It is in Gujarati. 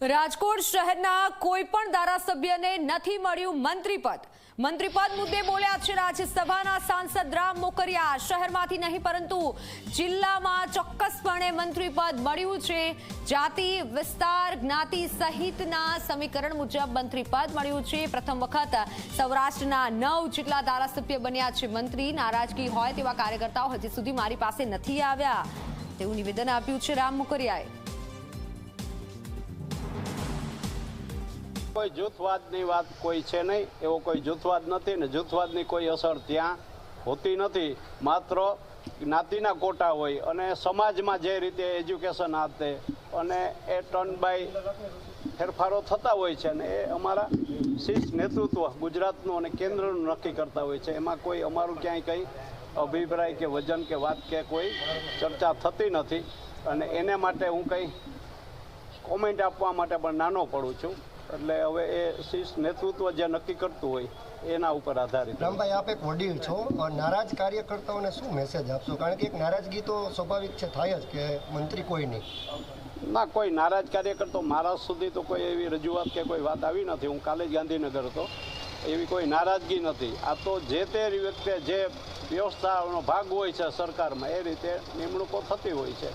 રાજકોટ શહેરના કોઈ પણ ધારાસભ્યને નથી મળ્યું મંત્રીપદ. મંત્રીપદ મુદ્દે બોલ્યા છે રાજ્યસભાના સાંસદ રામ મોકરિયા. શહેરમાંથી નહીં, પરંતુ જિલ્લામાં ચોક્કસપણે મંત્રીપદ મળ્યું છે. જાતિ, વિસ્તાર, જ્ઞાતિ સહિતના સમીકરણ મુજબ મંત્રીપદ મળ્યું છે. પ્રથમ વખત સૌરાષ્ટ્રના નવ જેટલા ધારાસભ્ય બન્યા છે મંત્રી. નારાજગી હોય તેવા કાર્યકર્તાઓ હજી સુધી મારી પાસે નથી આવ્યા. તેવું નિવેદન આપ્યું છે રામ મોકરિયાએ. કોઈ જૂથવાદની વાત કોઈ છે નહીં, એવો કોઈ જૂથવાદ નથી ને જૂથવાદની કોઈ અસર ત્યાં હોતી નથી. માત્ર જ્ઞાતિના કોટા હોય અને સમાજમાં જે રીતે એજ્યુકેશન આપે અને એ ટર્ન બાય ફેરફારો થતા હોય છે ને એ અમારા શીર્ષ નેતૃત્વ ગુજરાતનું અને કેન્દ્રનું નક્કી કરતા હોય છે. એમાં કોઈ અમારું ક્યાંય કંઈ અભિપ્રાય કે વજન કે વાત કે કોઈ ચર્ચા થતી નથી અને એને માટે હું કંઈ કોમેન્ટ આપવા માટે પણ નાનો પડું છું. એટલે હવે એ શીર્ષ નેતૃત્વ જે નક્કી કરતું હોય એના ઉપર આધારિત. રામભાઈ આપ એક વડીલ છો નારાજ કાર્યકર્તાઓને શું મેસેજ આપશો? કારણ કે એક નારાજગી તો સ્વાભાવિક છે થાય જ કે મંત્રી કોઈ નહીં. ના કોઈ નારાજ કાર્યકર્તો મારા સુધી તો કોઈ એવી રજૂઆત કે કોઈ વાત આવી નથી. હું કાલે જ ગાંધીનગર હતો. એવી કોઈ નારાજગી નથી. આ તો જે તે વ્યક્તિ જે વ્યવસ્થાનો ભાગ હોય છે સરકારમાં એ રીતે નિમણૂકો થતી હોય છે.